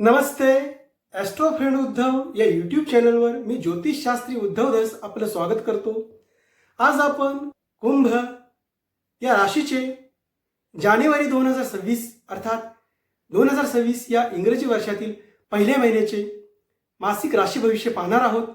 नमस्ते Austro friend Uddhav या YouTube चॅनलवर मी ज्योतिष शास्त्री उद्धव दास आपलं स्वागत करतो. आज आपण कुंभ या राशीचे जानेवारी दोन हजार सव्वीस अर्थात दोन हजार सव्वीस या इंग्रजी वर्षातील पहिल्या महिन्याचे मासिक राशी भविष्य पाहणार आहोत.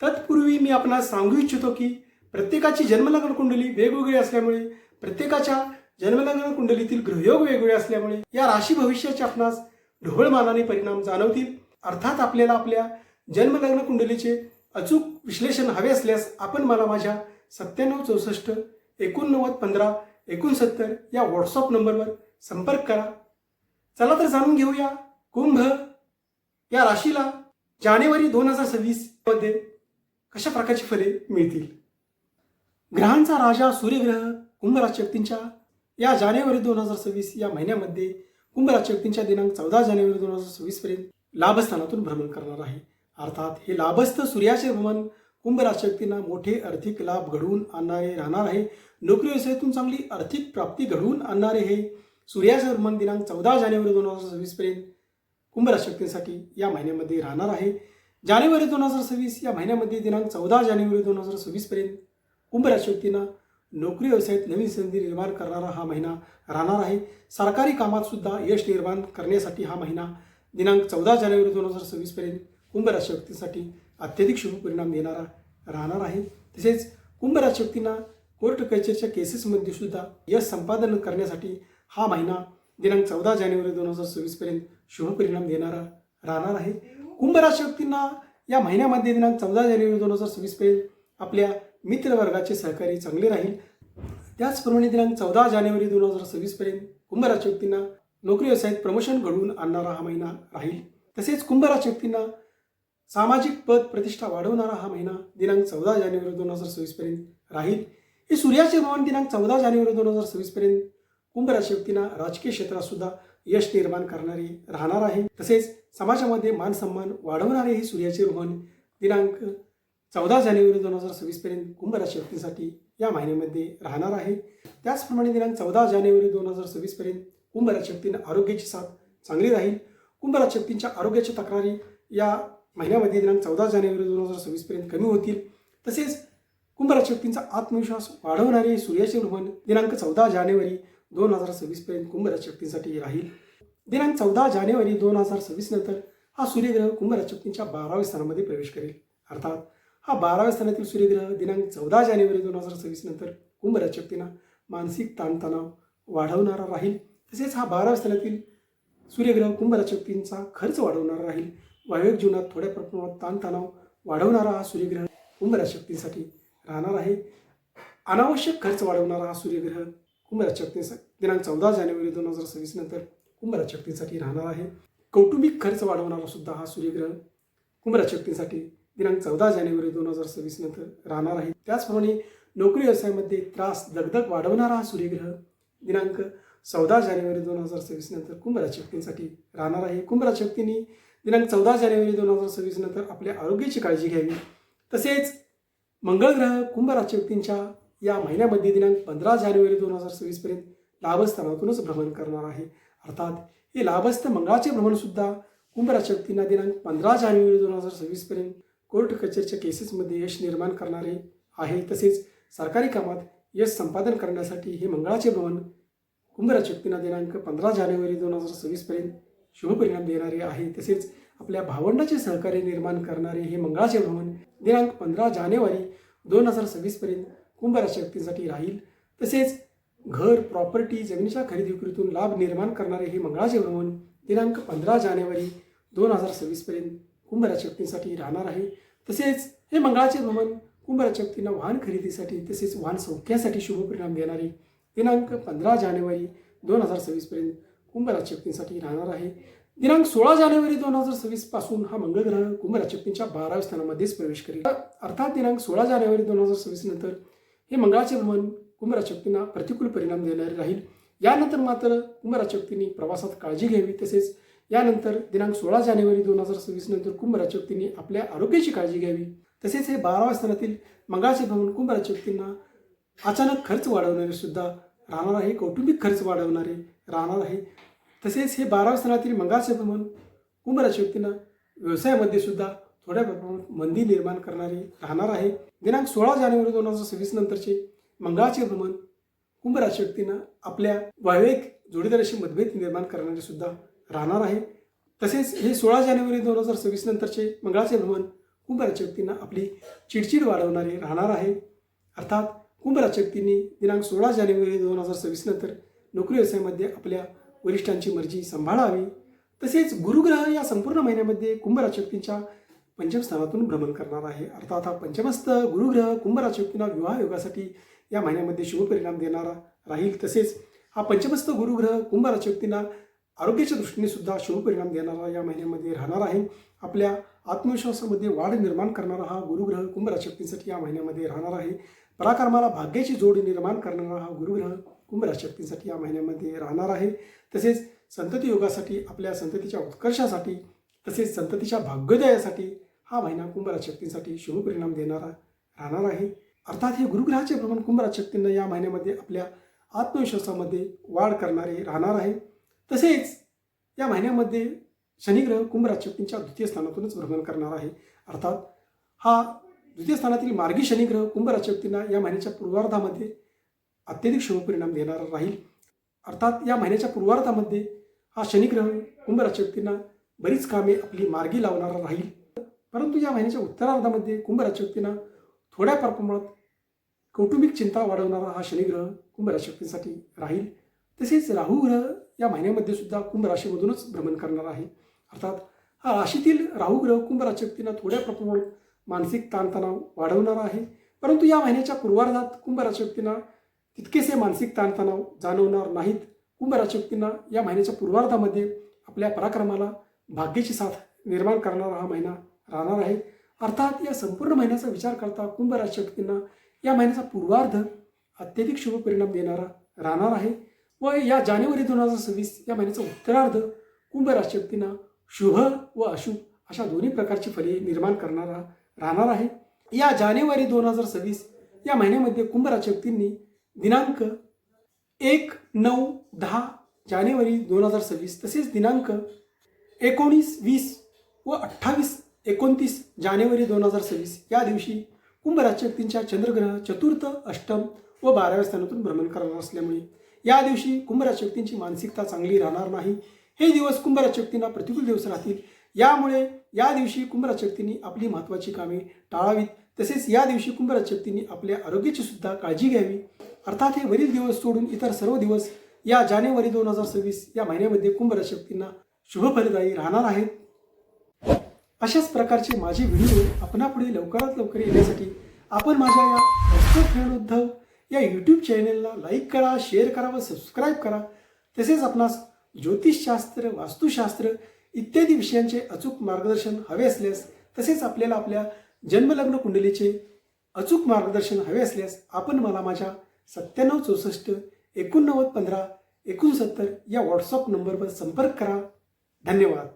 तत्पूर्वी मी आपणास सांगू इच्छितो की प्रत्येकाची जन्मलग्न कुंडली वेगवेगळी असल्यामुळे प्रत्येकाच्या जन्मलग्न कुंडलीतील ग्रहयोग वेगवेगळे असल्यामुळे या राशी भविष्याचे आपणास ढोबळमानाने परिणाम जाणवतील. अर्थात आपल्याला आपल्या जन्मलग्न कुंडलीचे अचूक विश्लेषण हवे असल्यास आपण मला माझ्या सत्त्याण्णव चौसष्ट एकोणनव्वद पंधरा एकोणसत्तर या व्हॉट्सअप नंबरवर संपर्क करा. चला तर जाणून घेऊया कुंभ या राशीला जानेवारी दोन हजार सव्वीसमध्ये कशा प्रकारची फले मिळतील? ग्रहांचा राजा सूर्यग्रह कुंभ राशी व्यक्तींच्या या जानेवारी दोन हजार सव्वीस या महिन्यामध्ये कुंभ व्यक्तींच्या दिनांक चौदा जानेवारी दोन हजार सव्वीस पर्यंत लाभस्थानातून भ्रमण करणार आहे. अर्थात हे लाभस्थ सूर्याचे भ्रमण कुंभ व्यक्तींना मोठे आर्थिक लाभ घडवून आणणारे राहणार आहे. नोकरी व्यवसायातून चांगली आर्थिक प्राप्ती घडवून आणणारे हे सूर्याचे भ्रमण दिनांक चौदा जानेवारी दोन हजार सव्वीस पर्यंत कुंभ व्यक्तींसाठी या महिन्यामध्ये राहणार आहे. जानेवारी दोन हजार सव्वीस या महिन्यामध्ये दिनांक चौदा जानेवारी दोन हजार सव्वीस पर्यंत कुंभ व्यक्तींना नोकरी व्यवसायात नवीन संधी निर्माण करणारा हा महिना राहणार आहे. सरकारी कामात सुद्धा यश निर्माण करण्यासाठी हा महिना दिनांक चौदा जानेवारी दोन हजार सव्वीस पर्यंत कुंभ राशी व्यक्तींसाठी अत्यधिक शुभ परिणाम देणारा राहणार आहे. तसेच कुंभ राशी व्यक्तींना कोर्ट कचेरीच्या केसेसमध्ये सुद्धा यश संपादन करण्यासाठी हा महिना दिनांक चौदा जानेवारी दोन हजार सव्वीस पर्यंत शुभ परिणाम देणारा राहणार आहे. कुंभ राशी व्यक्तींना या महिन्यामध्ये दिनांक चौदा जानेवारी दोन हजार सव्वीस पर्यंत आपल्या मित्रवर्गाचे सहकार्य चांगले राहील. त्याचप्रमाणे दिनांक चौदा जानेवारी दोन हजार सव्वीस पर्यंत कुंभ राशी व्यक्तींना नोकरी व्यवसायात प्रमोशन घडवून आणणारा हा महिना राहील. तसेच कुंभ राशी व्यक्तींना सामाजिक पद प्रतिष्ठा वाढवणारा हा महिना दिनांक चौदा जानेवारी दोन हजार सव्वीस पर्यंत राहील. हे सूर्याचे भवन दिनांक चौदा जानेवारी दोन हजार सव्वीस पर्यंत कुंभ राशी व्यक्तींना राजकीय क्षेत्रात सुद्धा यश निर्माण करणारे राहणार आहे. तसेच समाजामध्ये मान सन्मान वाढवणारे हे सूर्याचे भवन दिनांक चौदा जानेवारी दोन हजार सव्वीसपर्यंत कुंभ राशी व्यक्तींसाठी या महिन्यामध्ये राहणार आहे. त्याचप्रमाणे दिनांक चौदा जानेवारी दोन हजार सव्वीसपर्यंत कुंभ राशी व्यक्तींना आरोग्याची साथ चांगली राहील. कुंभ राशी व्यक्तींच्या आरोग्याच्या तक्रारी या महिन्यामध्ये दिनांक चौदा जानेवारी दोन हजार सव्वीसपर्यंत कमी होतील. तसेच कुंभ राशी व्यक्तींचा आत्मविश्वास वाढवणारे सूर्याचे भ्रमण दिनांक चौदा जानेवारी दोन हजार सव्वीसपर्यंत कुंभ राशी व्यक्तींसाठी राहील. दिनांक चौदा जानेवारी दोन हजार सव्वीस नंतर हा सूर्यग्रह कुंभ राशी व्यक्तींच्या बाराव्या स्थानामध्ये प्रवेश करेल. अर्थात हा बाराव्या स्थानातील सूर्यग्रह दिनांक चौदा जानेवारी दोन हजार सव्वीस नंतर कुंभ राशी मानसिक ताणतणाव वाढवणारा राहील. तसेच हा बाराव्या स्थानातील सूर्यग्रह कुंभ राशी खर्च वाढवणारा राहील. वायव्य जीवनात थोड्या प्रमाणात ताणतणाव वाढवणारा हा सूर्यग्रह कुंभ राशी राहणार आहे. अनावश्यक खर्च वाढवणारा हा सूर्यग्रह कुंभ राशी दिनांक चौदा जानेवारी दोन हजार सव्वीस नंतर कुंभ राशी राहणार आहे. कौटुंबिक खर्च वाढवणारा सुद्धा हा सूर्यग्रह कुंभ राशी दिनांक चौदा जानेवारी दोन हजार सव्वीस नंतर राहणार आहे. त्याचप्रमाणे नोकरी व्यवसायामध्ये त्रास दगदग वाढवणारा हा सूर्यग्रह दिनांक चौदा जानेवारी दोन हजार सव्वीस नंतर कुंभ व्यक्तींसाठी राहणार आहे. कुंभ व्यक्तींनी दिनांक चौदा जानेवारी दोन हजार सव्वीस नंतर आपल्या आरोग्याची काळजी घ्यावी. तसेच मंगळ ग्रह कुंभ व्यक्तींच्या या महिन्यामध्ये दिनांक पंधरा जानेवारी दोन हजार सव्वीस पर्यंत लाभस्थानातूनच भ्रमण करणार आहे. अर्थात हे लाभस्थ मंगळाचे भ्रमणसुद्धा कुंभ व्यक्तींना दिनांक पंधरा जानेवारी दोन हजार सव्वीस पर्यंत कोर्ट कचेरीच्या केसेसमध्ये यश निर्माण करणारे आहे. तसेच सरकारी कामात यश संपादन करण्यासाठी हे मंगळाचे भवन कुंभ व्यक्तींना दिनांक पंधरा जानेवारी दोन हजार सव्वीसपर्यंत शुभपरिणाम देणारे आहे. तसेच आपल्या भावंडाचे सहकार्य निर्माण करणारे हे मंगळाचे भवन दिनांक पंधरा जानेवारी दोन हजार सव्वीसपर्यंत पर्यंत व्यक्तींसाठी राहील. तसेच घर प्रॉपर्टी जमिनीच्या खरेदी विक्रीतून लाभ निर्माण करणारे हे मंगळाचे भवन दिनांक पंधरा जानेवारी दोन हजार सव्वीसपर्यंत पर्यंत कुंभ व्यक्तींसाठी राहणार आहे. तसेच हे मंगळाचे भ्रमण कुंभ व्यक्तींना वाहन खरेदीसाठी तसेच वाहन सौख्यासाठी शुभ परिणाम देणारे दिनांक पंधरा जानेवारी दोन हजार सव्वीसपर्यंत पर्यंत व्यक्तींसाठी राहणार आहे. दिनांक सोळा जानेवारी दोन हजार सव्वीसपासून हा मंगळ ग्रह कुंभ व्यक्तींच्या बाराव्या स्थानामध्येच प्रवेश करेल. अर्थात दिनांक सोळा जानेवारी दोन हजार सव्वीस नंतर हे मंगळाचे भ्रमण कुंभ व्यक्तींना प्रतिकूल परिणाम देणारे राहील. यानंतर मात्र कुंभ व्यक्तींनी प्रवासात काळजी घ्यावी. तसेच यानंतर दिनांक सोळा जानेवारी दोन हजार सव्वीस नंतर कुंभ राशी आपल्या आरोग्याची काळजी घ्यावी. तसेच हे बाराव्या स्थानातील मंगळाचे भ्रमण कुंभ राशी अचानक खर्च वाढवणारे सुद्धा राहणार आहे कौटुंबिक खर्च वाढवणारे राहणार आहे. तसेच हे बाराव्या स्थानातील मंगळाचे भ्रमण कुंभ व्यक्तींना व्यवसायामध्ये सुद्धा थोड्या प्रमाणात मंदी निर्माण करणारी राहणार आहे. दिनांक सोळा जानेवारी दोन हजार सव्वीस नंतरचे मंगळाचे भ्रमण कुंभ व्यक्तींना आपल्या वैवाहिक जोडीदाराशी मतभेद निर्माण करणारे सुद्धा राहणार आहे. तसेच हे सोळा जानेवारी दोन हजार सव्वीस नंतरचे मंगळाचे भ्रमण कुंभराच्या व्यक्तींना आपली चिडचिड वाढवणारे राहणार आहे. अर्थात कुंभराच्या व्यक्तींनी दिनांक सोळा जानेवारी दोन हजार सव्वीस नंतर नोकरी व्यवसायामध्ये आपल्या वरिष्ठांची मर्जी सांभाळावी. तसेच गुरुग्रह या संपूर्ण महिन्यामध्ये कुंभराच्या व्यक्तींच्या पंचमस्थानातून भ्रमण करणार आहे. अर्थात हा पंचमस्थ गुरुग्रह कुंभराच्या व्यक्तींना विवाह योगासाठी या महिन्यामध्ये शुभपरिणाम देणारा राहील. तसेच हा पंचमस्थ गुरुग्रह कुंभराच्या व्यक्तींना आरोग्याच्या दृष्टीने सुद्धा शुभपरिणाम देणारा या महिन्यामध्ये राहणार आहे. आपल्या आत्मविश्वासामध्ये वाढ निर्माण करणारा हा गुरुग्रह कुंभराशक्तींसाठी या महिन्यामध्ये राहणार आहे. पराक्रमाला भाग्याची जोड निर्माण करणारा हा गुरुग्रह कुंभराशक्तींसाठी या महिन्यामध्ये राहणार आहे. तसेच संतती योगासाठी आपल्या संततीच्या उत्कर्षासाठी तसेच संततीच्या भाग्योदयासाठी हा महिना कुंभराशक्तींसाठी शुभ परिणाम देणारा राहणार आहे. अर्थात हे गुरुग्रहाचे भ्रमण कुंभराशक्तींना या महिन्यामध्ये आपल्या आत्मविश्वासामध्ये वाढ करणारे राहणार आहे. तसेच या महिन्यामध्ये शनिग्रह कुंभ व्यक्तींच्या द्वितीय स्थानातूनच भ्रमण करणार आहे. अर्थात हा द्वितीय स्थानातील मार्गी शनिग्रह कुंभ व्यक्तींना या महिन्याच्या पूर्वार्धामध्ये अत्यधिक शुभपरिणाम देणारा राहील. अर्थात या महिन्याच्या पूर्वार्धामध्ये हा शनिग्रह कुंभ व्यक्तींना बरीच कामे आपली मार्गी लावणारा राहील. परंतु या महिन्याच्या उत्तरार्धामध्ये कुंभ व्यक्तींना थोड्या प्रमाणात कौटुंबिक चिंता वाढवणारा हा शनिग्रह कुंभ व्यक्तींसाठी राहील. तसेच राहू ग्रह या महिन्यामध्ये सुद्धा कुंभ राशीमधूनच भ्रमण करणार आहे. अर्थात हा राशीतील राहू ग्रह कुंभ राशक्तींना थोड्या प्रमाणात मानसिक ताणतणाव वाढवणारा आहे. परंतु या महिन्याच्या पूर्वार्धात कुंभ राशक्तींना तितकेसे मानसिक ताणतणाव जाणवणार नाहीत. कुंभ राशक्तींना या महिन्याच्या पूर्वार्धामध्ये आपल्या पराक्रमाला भाग्याची साथ निर्माण करणारा हा महिना राहणार आहे. अर्थात या संपूर्ण महिन्याचा विचार करता कुंभ राशक्तींना या महिन्याचा पूर्वार्ध अत्यधिक शुभ परिणाम देणारा राहणार आहे. व या जानेवारी दोन हजार सव्वीस या महिन्याचा उत्तरार्ध कुंभ राशी व्यक्तींना शुभ व अशुभ अशा दोन्ही प्रकारची फले निर्माण करणारा राहणार आहे. या जानेवारी दोन हजार सव्वीस या महिन्यामध्ये कुंभ राशी व्यक्तींनी दिनांक एक नऊ दहा जानेवारी दोन हजार सव्वीस तसेच दिनांक एकोणीस वीस व अठ्ठावीस एकोणतीस जानेवारी दोन हजार सव्वीस या दिवशी कुंभ राशी व्यक्तींच्या चंद्रग्रह चतुर्थ अष्टम व बाराव्या स्थानातून भ्रमण करणार असल्यामुळे या दिवशी कुंभराज शक्तींची मानसिकता चांगली राहणार नाही. हे दिवस कुंभराज शक्तींना प्रतिकूल दिवस राहतील. यामुळे या दिवशी कुंभराज शक्तींनी आपली महत्त्वाची कामे टाळावीत. तसेच या दिवशी कुंभराज शक्तींनी आपल्या आरोग्याची सुद्धा काळजी घ्यावी. अर्थात हे वरील दिवस सोडून इतर सर्व दिवस या जानेवारी दोन हजार सव्वीस या महिन्यामध्ये कुंभराज शक्तींना शुभफलदायी राहणार आहेत. अशाच प्रकारचे माझे व्हिडिओ आपणापुढे लवकरात लवकर येण्यासाठी आपण माझ्या या उद्धव या यूट्यूब चॅनेलला लाईक करा शेअर करा व सबस्क्राईब करा. तसेच आपणास ज्योतिषशास्त्र वास्तुशास्त्र इत्यादी विषयांचे अचूक मार्गदर्शन हवे असल्यास तसेच आपल्याला आपल्या जन्मलग्न कुंडलीचे अचूक मार्गदर्शन हवे असल्यास आपण मला माझ्या सत्त्याण्णव चौसष्ट एकोणनव्वद पंधरा एकोणसत्तर या व्हॉट्सअप नंबरवर संपर्क करा. धन्यवाद.